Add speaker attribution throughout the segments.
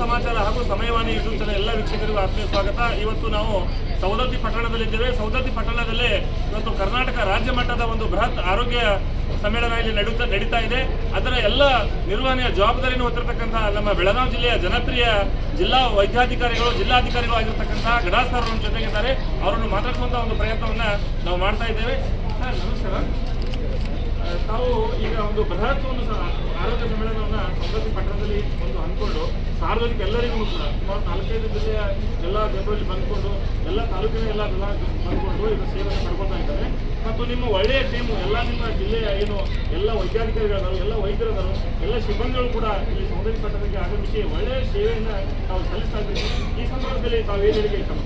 Speaker 1: ಸಮಾಚಾರ ಹಾಗೂ ಸಮಯವಾಣಿ YouTube channel ಎಲ್ಲ ವೀಕ್ಷಕರಿಗೂ ಆತ್ಮೀಯ ಸ್ವಾಗತ. ಇವತ್ತು ನಾವು ಸೌದತ್ತಿ ಪಟ್ಟಣದಲ್ಲಿದ್ದೇವೆ ಸೌದತ್ತಿ ಪಟ್ಟಣದಲ್ಲಿ ಇವತ್ತು ಕರ್ನಾಟಕ ರಾಜ್ಯ ಮಟ್ಟದ ಒಂದು ಬೃಹತ್ ಆರೋಗ್ಯ ಸಮ್ಮೇಳನ ಇಲ್ಲಿ ನಡೀತಾ ನಡೀತಾ ಇದೆ. ಅದರ ಎಲ್ಲ ನಿರ್ವಹಣೆಯ ಜವಾಬ್ದಾರಿಯನ್ನು ಹೊತ್ತಿರತಕ್ಕಂತಹ ನಮ್ಮ ಬೆಳಗಾವಿ ಜಿಲ್ಲೆಯ ಜನಪ್ರಿಯ ಜಿಲ್ಲಾ ವೈದ್ಯಾಧಿಕಾರಿಗಳು, ಜಿಲ್ಲಾಧಿಕಾರಿಗಳು ಆಗಿರ್ತಕ್ಕಂತಹ ಗಡಾಸ್ ಸರ್ ನಮ್ಮ ಜೊತೆಗಿದ್ದಾರೆ. ಅವರನ್ನು ಮಾತಾಡಿಸುವಂತಹ ಒಂದು ಪ್ರಯತ್ನವನ್ನ ನಾವು ಮಾಡ್ತಾ ಇದ್ದೇವೆ. ಸರ್, ನಮಸ್ಕಾರ. ತಾವು ಈಗ ಒಂದು ಬೃಹತ್ ಒಂದು ಸ- ಸಮ್ಮೇಳನವನ್ನು ಸೌದತ್ತಿ ಪಟ್ಟಣದಲ್ಲಿ ಒಂದು ಅಂದ್ಕೊಂಡು ಸಾರ್ವಜನಿಕ ಎಲ್ಲರಿಗೂ ಕೂಡ ಸುಮಾರು ನಾಲ್ಕೈದು ಜಿಲ್ಲೆಯ ಎಲ್ಲ ಜನರಲ್ಲಿ ಬಂದ್ಕೊಂಡು ಎಲ್ಲ ತಾಲೂಕಿನ ಎಲ್ಲ ಜನ ಬಂದ್ಕೊಂಡು ಇದು ಸೇವೆಯನ್ನು ಪಡ್ಕೊಳ್ತಾ ಇದ್ದಾರೆ. ಮತ್ತು ನಿಮ್ಮ ಒಳ್ಳೆಯ ಟೀಮು ಎಲ್ಲ ನಿಮ್ಮ ಜಿಲ್ಲೆಯ ಏನು ಎಲ್ಲ ವೈದ್ಯಾಧಿಕಾರಿಗಳಾದರು, ಎಲ್ಲ ವೈದ್ಯರು ಎಲ್ಲ ಸಿಬ್ಬಂದಿಗಳು ಕೂಡ ಇಲ್ಲಿ ಸೌಂದರ್ಯ ಪಟ್ಟಣಕ್ಕೆ ಆಗಮಿಸಿ ಒಳ್ಳೆಯ ಸೇವೆಯನ್ನು ತಾವು ಸಲ್ಲಿಸ್ತಾ ಇದ್ದೀವಿ ಈ ಸಂದರ್ಭದಲ್ಲಿ ತಾವು ಏನು ಹೇಳಿಕೆ
Speaker 2: ಇಟ್ಟು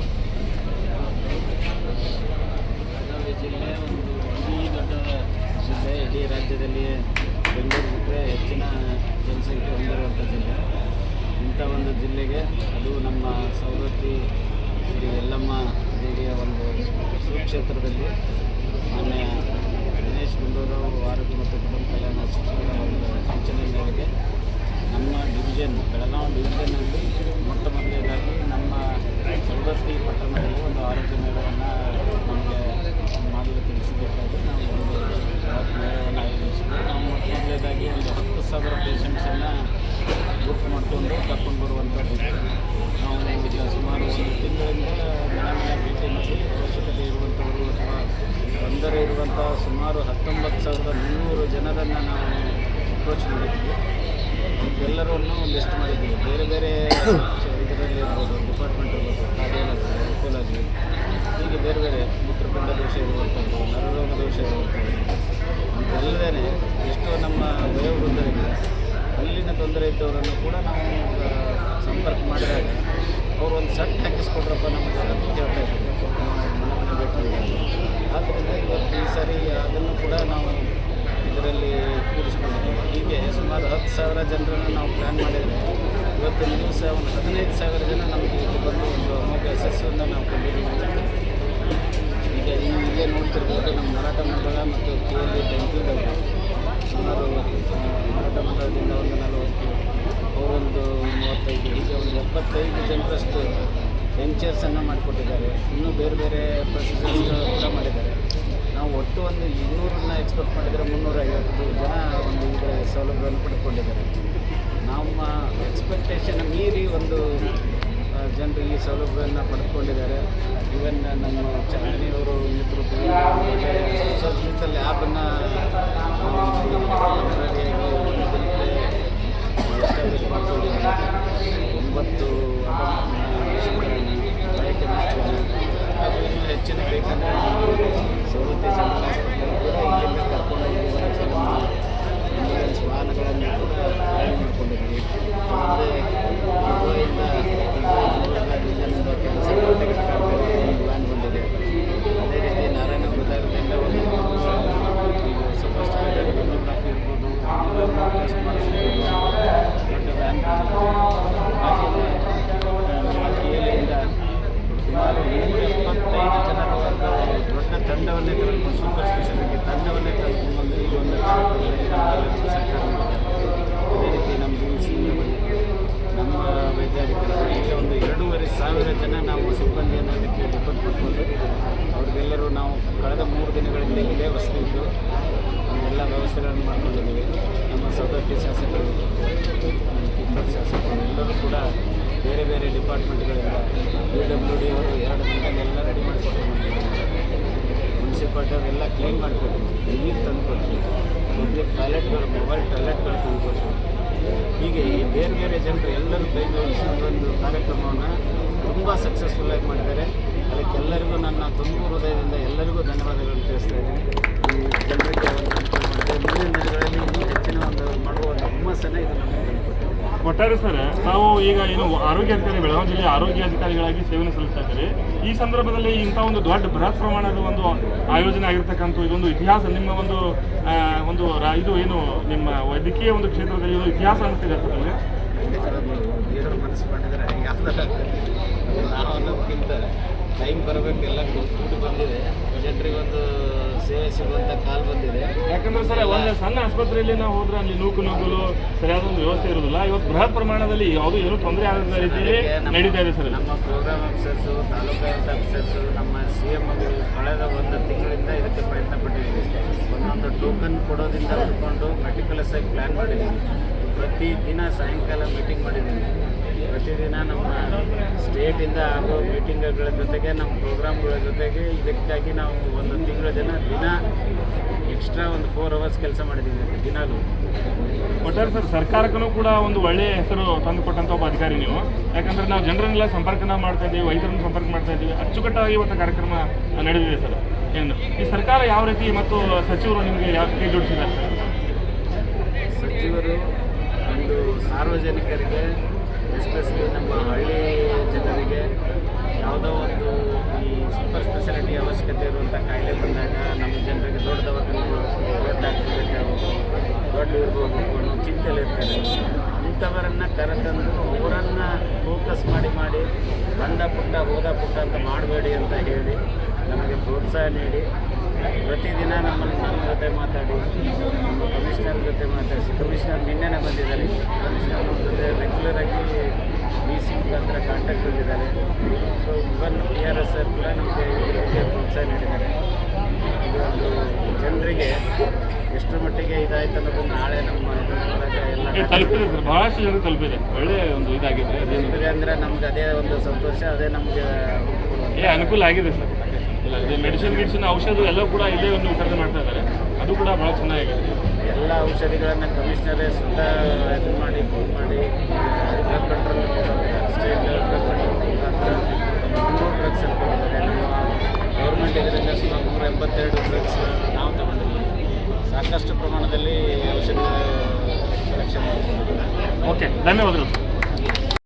Speaker 2: ಜಿಲ್ಲೆ, ಒಂದು ದೊಡ್ಡ ಜಿಲ್ಲೆ ಇಡೀ ರಾಜ್ಯದಲ್ಲಿ ಬೆಂಗಳೂರು ಬಿಟ್ಟರೆ ಹೆಚ್ಚಿನ ಜನಸಂಖ್ಯೆ ಹೊಂದಿರುವಂಥ ಜಿಲ್ಲೆ. ಇಂಥ ಒಂದು ಜಿಲ್ಲೆಗೆ ಅದು ನಮ್ಮ ಸವದತ್ತಿ ಶ್ರೀ ಯಲ್ಲಮ್ಮ ದೇವಿಯ ಒಂದು ಸುಕ್ಷೇತ್ರದಲ್ಲಿ ಮಾನ್ಯ ದಿನೇಶ್ ಗುಂಡೂರಾವ್ ಆರೋಗ್ಯ ಮತ್ತು ಕುಟುಂಬ ಕಲ್ಯಾಣ ಸಚಿವರ ಒಂದು ಸೂಚನೆ ಮೇರೆಗೆ ನಮ್ಮ ಡಿವಿಷನ್ ಬೆಳಗಾವಿ ಡಿವಿಷನ್ನಲ್ಲಿ ಮೊಟ್ಟ ಮೊದಲನೇದಾಗಿ ನಮ್ಮ ಸವದತ್ತಿ ಪಟ್ಟಣದಲ್ಲಿ ಒಂದು ಆರೋಗ್ಯ ಮೇಳವನ್ನು ನಮಗೆ ಮಾಡಲು ತಿಳಿಸಬೇಕಾಗಿ ನಾವು ಒಂದು ಬೃಹತ್ ಮೇಳವನ್ನು ಆಯೋಜಿಸಿದ್ದು ನಾವು ಮೊಟ್ಟ ಮೊದಲನೇದಾಗಿ ಒಂದು ಹತ್ತು ಸಾವಿರ ಪೇಷಂಟ್ಸನ್ನು ಬುಕ್ ಮಾಡಿಕೊಂಡು ಕರ್ಕೊಂಡು ಬರುವಂಥದ್ದು ನಾವು ಈಗ ಸುಮಾರು ಒಂದು ತಿಂಗಳಿಂದ ಮನೆ ಮನೆ ಭೇಟಿ ಮಾಡಿ ಅವಶ್ಯಕತೆ ಇರುವಂಥವರು ಅಥವಾ ತೊಂದರೆ ಇರುವಂಥ ಸುಮಾರು ಹತ್ತೊಂಬತ್ತು ಸಾವಿರದ ಮುನ್ನೂರು ಜನರನ್ನು ನಾವು ಅಪ್ರೋಚ್ ಮಾಡಿದ್ವಿ ಎಲ್ಲರನ್ನು ಲಿಸ್ಟ್ ಮಾಡಿದ್ದೀವಿ. ಬೇರೆ ಬೇರೆ ಇದರಲ್ಲಿ ಇರ್ಬೋದು ಡಿಪಾರ್ಟ್ಮೆಂಟ್ ಇರ್ಬೋದು ಕಾರ್ಯಾಲಯ ನ್ಯೂರೋಲಜಿ ಹೀಗೆ ಬೇರೆ ಬೇರೆ ಮೂತ್ರಪಿಂಡ ದೋಷ ಇರುವಂಥದ್ದು, ನರರೋಗ ದೋಷ ಇರುವಂಥದ್ದು. ಅಂತಲ್ಲದೇ ಎಷ್ಟೋ ನಮ್ಮ ವಯೋವೃದ್ಧರಿಗೆ ಅಲ್ಲಿನ ತೊಂದರೆ ಇದ್ದವರನ್ನು ಕೂಡ ನಾವು ಸಂಪರ್ಕ ಮಾಡಿದಾಗ ಅವರು ಒಂದು ಸಟ್ ಹಾಕಿಸ್ಕೊಟ್ರಪ್ಪ ನಮಗೆ ಅಂತ ಕೇಳ್ತಾ ಇದ್ದೀವಿ ಆದ್ದರಿಂದ ಇವತ್ತು ಈ ಸಾರಿ ಅದನ್ನು ಕೂಡ ನಾವು ಇದರಲ್ಲಿ ಕೂಡಿಸ್ಕೊಂಡಿದ್ದೀವಿ ಹೀಗೆ ಹತ್ತು ಸಾವಿರ ಜನರನ್ನು ನಾವು ಪ್ಲ್ಯಾನ್ ಮಾಡಿದರೆ ಇವತ್ತು ದಿವಸ ಒಂದು ಹದಿನೈದು ಸಾವಿರ ಜನ ನಮಗೆ ಇಲ್ಲಿ ಬಂದು ಒಂದು ಅಮೋಘ ಯಶಸ್ಸನ್ನು ನಾವು ಕಂಡಿದ್ದೀವಿ ಈಗ ಹೀಗೆ ನೋಡ್ತಿರ್ಬೋದು, ನಮ್ಮ ಮಾರಾಟ ಮಂಡಳ ಮತ್ತು ಕೆ ಎಲ್ ಇ ಬ್ಯಾಂಕಿಂಗ್ ಸುಮಾರು ಮಾರಾಟ ಮಂಡಳದಿಂದ ಒಂದು ನಲವತ್ತು, ಅವರೊಂದು ಮೂವತ್ತೈದು, ಹೀಗೆ ಒಂದು ಎಪ್ಪತ್ತೈದು ಜನರಷ್ಟು ವೆಂಚರ್ಸನ್ನು ಮಾಡಿಕೊಟ್ಟಿದ್ದಾರೆ. ಇನ್ನೂ ಬೇರೆ ಬೇರೆ ಪ್ರೊಸೀಜರ್ಸ್ಗಳು ಕೂಡ ಮಾಡಿದ್ದಾರೆ. ಒಟ್ಟು ಒಂದು ಇನ್ನೂರನ್ನ ಎಕ್ಸ್ಪೆಕ್ಟ್ ಮಾಡಿದರೆ ಮುನ್ನೂರೈವತ್ತು ಜನ ಒಂದು ಇದರ ಸೌಲಭ್ಯವನ್ನು ಪಡ್ಕೊಂಡಿದ್ದಾರೆ. ನಮ್ಮ ಎಕ್ಸ್ಪೆಕ್ಟೇಷನ್ ಮೀರಿ ಒಂದು ಜನರು ಈ ಸೌಲಭ್ಯವನ್ನು ಪಡ್ಕೊಂಡಿದ್ದಾರೆ. ಇವನ್ ನಮ್ಮ ಚಾಂದಿನಿಯವರು ನೇತೃತ್ವದಲ್ಲಿ ಆ್ಯಪನ್ನು ಒಂಬತ್ತು ಬಯಕೆ ಹೆಚ್ಚಿನ ಬೇಕಂದರೆ ಸೌಲಭ್ಯ ಜನರಲ್ ಹಾಸ್ಪಿಟಲ್ ಕೂಡ ಇಲ್ಲಿಂದ ಕರ್ಕೊಂಡು ಹೋಗುವ ಆಂಬ್ಯುಲೆನ್ಸ್ ವಾಹನಗಳನ್ನು ಕೂಡ ತಯಾರಿ ಮಾಡಿಕೊಂಡಿದ್ವಿ ಮುಂಬೈಯಿಂದ ಡಿವಿಷನಿಂದ ಕ್ಯಾನ್ಸರ್ ವ್ಯಾನ್ ಬಂದಿದೆ ಅದೇ ರೀತಿ ನಾರಾಯಣ ಹೃದಯದಿಂದ ಒಂದು ಈಗ ಸಫಿಸ್ಟಿಕೇಟೆಡ್ ಮೆಮೊಗ್ರಫಿ ಇರ್ಬೋದು ಟೆಸ್ಟ್ ಮಾಡಿಸ್ಬೋದು ದೊಡ್ಡ ವ್ಯಾನ್ ಹಾಗೆಯೇ ನಮ್ಮ ಕಿಯಲಿಯಿಂದ ಸುಮಾರು ನೂರ ಎಪ್ಪತ್ತೈದು ಜನರ ಒಂದು ದೊಡ್ಡ ತಂಡವನ್ನೇ ಕರೆದುಕೊಂಡು ಸೂಪರ್ ಸ್ಪೆಷಾಲಿಟಿ ತಂಡವನ್ನೇ ಕರೆದುಕೊಂಡು ಈ ಒಂದು ಕಾರ್ಯಕ್ರಮದಲ್ಲಿ ನಮ್ಮೆಲ್ಲರಿಗೂ ಸಹಕಾರ ನೀಡಿದ್ದಾರೆ ಅದೇ ರೀತಿ ನಮ್ಮ ದಿವಸದಿಂದ ಬಂದಿದ್ದು ನಮ್ಮ ವೈದ್ಯಾಧಿಕಾರಿಗಳು ಈಗ ಒಂದು ಎರಡೂವರೆ ಸಾವಿರ ಜನ ನಾವು ಸಿಬ್ಬಂದಿಯನ್ನು ಇದಕ್ಕೆ ಡಿಪೆಂಡ್ ಮಾಡಿಕೊಂಡು ಅವ್ರಿಗೆಲ್ಲರೂ ನಾವು ಕಳೆದ ಮೂರು ದಿನಗಳಿಂದ ಇಲ್ಲೇ ವಸತಿದ್ದು ಎಲ್ಲ ವ್ಯವಸ್ಥೆಗಳನ್ನು ಮಾಡ್ಕೊಂಡಿದ್ದೀವಿ. ನಮ್ಮ ಸೌದತ್ತಿ ಶಾಸಕರು ಇಬ್ಬರು ಶಾಸಕರು ಎಲ್ಲರೂ ಕೂಡ ಬೇರೆ ಬೇರೆ ಡಿಪಾರ್ಟ್ಮೆಂಟ್ಗಳಿಂದ ಬಿ ಡಬ್ಲ್ಯೂ ಡಿ ಅವರು ಎರಡು ದಿನದಲ್ಲಿ ಎಲ್ಲ ರೆಡಿ ಮಾಡಿಕೊಟ್ಟು ಮುನ್ಸಿಪಾಲ್ಟಿ ಅವರೆಲ್ಲ ಕ್ಲೀನ್ ಮಾಡಿಕೊಟ್ಟು ನೀರು ತಂದುಕೊಟ್ರು. Public ಟಾಯ್ಲೆಟ್ಗಳು mobile ಟಾಯ್ಲೆಟ್ಗಳು ತಂದುಕೊಟ್ರು. ಹೀಗೆ ಈ ಬೇರೆ ಬೇರೆ ಜನರು ಎಲ್ಲರೂ ಕೈ ಜೋಡಿಸಿ ಒಂದು ಕಾರ್ಯಕ್ರಮವನ್ನು ತುಂಬ ಸಕ್ಸಸ್ಫುಲ್ಲಾಗಿ ಮಾಡಿದ್ದಾರೆ. ಅದಕ್ಕೆಲ್ಲರಿಗೂ ನನ್ನ ತುಂಬ ಹೃದಯದಿಂದ ಎಲ್ಲರಿಗೂ ಧನ್ಯವಾದಗಳನ್ನು ತಿಳಿಸ್ತಾ ಇದ್ದೀನಿ ಈ ಜನರಿಗೆ ಒಂದು ಮತ್ತು ಮುಂದಿನ ದಿನಗಳಲ್ಲಿ ಇನ್ನೂ ಹೆಚ್ಚಿನ ಒಂದು ಮಾಡುವ ಒಂದು ಹುಮ್ಮಸ್ಸನ್ನು ಇದು ನಮಗೆ ತಂದುಕೊಟ್ಟಿದೆ
Speaker 1: ಒಟ್ಟಾರೆ ಸರ್ ನಾವು ಈಗ ಏನು ಆರೋಗ್ಯ ಅಧಿಕಾರಿ, ಬೆಳಗಾವಿ ಜಿಲ್ಲೆಯ ಆರೋಗ್ಯ ಅಧಿಕಾರಿಗಳಾಗಿ ಸೇವೆಯನ್ನು ಸಲ್ಲಿಸ್ತಾ ಇದ್ದೀರಿ. ಈ ಸಂದರ್ಭದಲ್ಲಿ ಇಂಥ ಒಂದು ದೊಡ್ಡ ಬೃಹತ್ ಪ್ರಮಾಣದ ಒಂದು ಆಯೋಜನೆ ಆಗಿರ್ತಕ್ಕಂಥ ಇದೊಂದು ಇತಿಹಾಸ, ನಿಮ್ಮ ಒಂದು ಒಂದು ಇದು ಏನು, ನಿಮ್ಮ ವೈದ್ಯಕೀಯ ಒಂದು ಕ್ಷೇತ್ರದಲ್ಲಿ ಒಂದು ಇತಿಹಾಸ ಅನಿಸ್ತಿದೆ ಸರ್ ನಿಮಗೆ?
Speaker 2: ಮನಸ್ಸು ಮಾಡಿದರೆ ಟೈಮ್ ಬರಬೇಕು ಎಲ್ಲ ಕೂಡಿ ಬಂದಿದೆ. ಜನರಿಗೆ ಒಂದು ಸೇವೆ ಸಿಗುವಂಥ ಕಾಲ್ ಬಂದಿದೆ.
Speaker 1: ಯಾಕಂದ್ರೆ ಸರ್ ಒಂದು ಸಣ್ಣ ಆಸ್ಪತ್ರೆಯಲ್ಲಿ ನಾವು ಹೋದ್ರೆ ಅಲ್ಲಿ ನೂಕು ನುಗ್ಗಲು ಸರಿಯಾದ ಒಂದು ವ್ಯವಸ್ಥೆ ಇರೋದಿಲ್ಲ. ಇವತ್ತು ಬೃಹತ್ ಪ್ರಮಾಣದಲ್ಲಿ ಯಾವುದು ಏನು ತೊಂದರೆ ಆಗದ ರೀತಿಯಲ್ಲಿ ನಡೀತಾ ಇದೆ ಸರ್.
Speaker 2: ನಮ್ಮ programme officers taluk health officers ನಮ್ಮ ಸಿ ಎಂ ಅವರು ಕಳೆದ ಒಂದು ತಿಂಗಳಿಂದ ಇದಕ್ಕೆ ಪ್ರಯತ್ನ ಪಟ್ಟಿದ್ದೀವಿ. ಒಂದೊಂದು ಟೋಕನ್ ಕೊಡೋದ್ರಿಂದ ಹಿಡ್ಕೊಂಡು ಮೆಟಿಕ್ಯುಲಸ್ ಆಗಿ ಪ್ಲ್ಯಾನ್ ಮಾಡಿದ್ದೀವಿ. ಪ್ರತಿ ದಿನ ಸಾಯಂಕಾಲ ಮೀಟಿಂಗ್ ಮಾಡಿದ್ದೀವಿ. ಸ್ಟೇಟಿಂದ ಆಗೋ ಮೀಟಿಂಗ್ಗಳ ಜೊತೆಗೆ ನಮ್ಮ ಪ್ರೋಗ್ರಾಮ್ಗಳ ಜೊತೆಗೆ ಇದಕ್ಕಾಗಿ ನಾವು ಒಂದು ತಿಂಗಳ ದಿನ ದಿನ ಎಕ್ಸ್ಟ್ರಾ ಒಂದು ಫೋರ್ ಅವರ್ಸ್ ಕೆಲಸ ಮಾಡಿದ್ದೀವಿ ದಿನಾಲು.
Speaker 1: ಒಟ್ಟಾರೆ ಸರ್ ಸರ್ಕಾರಕ್ಕೂ ಕೂಡ ಒಂದು ಒಳ್ಳೆಯ ಹೆಸರು ತಂದು ಕೊಟ್ಟಂತ ಒಬ್ಬ ಅಧಿಕಾರಿ ನೀವು. ಯಾಕಂದ್ರೆ ನಾವು ಜನರನ್ನೆಲ್ಲ ಸಂಪರ್ಕನ ಮಾಡ್ತಾ ಇದ್ದೀವಿ ವೈದ್ಯರನ್ನು ಸಂಪರ್ಕ ಮಾಡ್ತಾ ಇದ್ದೀವಿ. ಅಚ್ಚುಕಟ್ಟಾಗಿ ಇವತ್ತು ಕಾರ್ಯಕ್ರಮ ನಡೆದಿದೆ ಸರ್. ಏನು? ಈ ಸರ್ಕಾರ ಯಾವ ರೀತಿ ಮತ್ತು ಸಚಿವರು ನಿಮಗೆ ಯಾವ ಕೈ ಜೋಡಿಸಿದ್ದಾರೆ ಸರ್?
Speaker 2: ಸಚಿವರು ಒಂದು ಸಾರ್ವಜನಿಕರಿಗೆ ಎಸ್ಪೆಷಲಿ ನಮ್ಮ ಹಳ್ಳಿ ಜನರಿಗೆ ಯಾವುದೋ ಒಂದು ಈ ಸೂಪರ್ ಸ್ಪೆಷಾಲಿಟಿ ಅವಶ್ಯಕತೆ ಇರುವಂಥ ಕಾಯಿಲೆ ಬಂದಾಗ ನಮ್ಮ ಜನರಿಗೆ ದೊಡ್ಡ ದವಾಖಾನೆಗಳು ದೊಡ್ಡ ಡಾಕ್ಟರ್ ಬೇಕಾಗಬೇಕು ದೊಡ್ಡ ಚಿಂತೆಲಿರ್ತಾರೆ ಇಂಥವರನ್ನು ಕರೆತಂದು ಅವರನ್ನು ಫೋಕಸ್ ಮಾಡಿ ಮಾಡಿ ಬಂದ ಪುಟ್ಟ, ಹೋದ ಪುಟ್ಟ ಅಂತ ಮಾಡಬೇಡಿ ಅಂತ ಹೇಳಿ ನಮಗೆ ಪ್ರೋತ್ಸಾಹ ನೀಡಿ. ಪ್ರತಿದಿನ ನಮ್ಮನ್ನು ನಮ್ಮ ಜೊತೆ ಮಾತಾಡಿ ನಮ್ಮ ಕಮಿಷನರ್ ಜೊತೆ ಮಾತಾಡಿಸಿ ಕಮಿಷನರ್ ನಿನ್ನೆನೇ ಬಂದಿದ್ದಾರೆ ಕಮಿಷನರ್ ನಮ್ಮ ಜೊತೆ ರೆಗ್ಯುಲರ್ ಆಗಿ ಡಿ ಸಿ ಮುಖಾಂತರ ಕಾಂಟ್ಯಾಕ್ಟ್ ಬಂದಿದ್ದಾರೆ so even P R S sir ಕೂಡ ನಮಗೆ ಬಗ್ಗೆ ಪ್ರೋತ್ಸಾಹ ನೀಡಿದ್ದಾರೆ. ಇದೊಂದು ಜನರಿಗೆ ಎಷ್ಟರ ಮಟ್ಟಿಗೆ ಇದಾಯ್ತು ಅನ್ನೋದನ್ನು ನಾಳೆ ನಮ್ಮ
Speaker 1: ತಲುಪಿದೆ ಸರ್ ಬಹಳಷ್ಟು ಜನರಿಗೆ ತಲುಪಿದೆ. ಒಳ್ಳೆ ಒಂದು ಇದಾಗಿದೆ.
Speaker 2: ಅಂದರೆ ನಮ್ಗೆ ಅದೇ ಒಂದು ಸಂತೋಷ ಅದೇ ನಮಗೆ
Speaker 1: ಅನುಕೂಲ ಆಗಿದೆ ಸರ್ ಮೆಡಿಸಿನ್ ಗಿಡಿಸಿನ್ ಔಷಧ ಎಲ್ಲ ಕೂಡ ಇಲ್ಲೇ ಒಂದು ವಿತರಣೆ ಮಾಡ್ತಾ ಇದ್ದಾರೆ. ಅದು ಕೂಡ ಭಾಳ ಚೆನ್ನಾಗಿದೆ.
Speaker 2: ಎಲ್ಲ ಔಷಧಿಗಳನ್ನು ಕಮಿಷನರೇ ಸ್ವಂತ ಇದು ಮಾಡಿ ಫೋನ್ ಮಾಡಿ blood control state blood control ಮುನ್ನೂರು ಡ್ರಗ್ಸ್ ಕೊಟ್ಟಿದ್ದಾರೆ ಗೌರ್ಮೆಂಟ್ ಇದರಿಂದ ಸುಮಾರು ನೂರ ಎಂಬತ್ತೆರಡು ಡ್ರಗ್ಸ್ ನಾವು ತಗೊಂಡಿದ್ದೀವಿ. ಸಾಕಷ್ಟು ಪ್ರಮಾಣದಲ್ಲಿ ಔಷಧಿ ಕಲೆಕ್ಷನ್
Speaker 1: ಓಕೆ ಧನ್ಯವಾದಗಳು.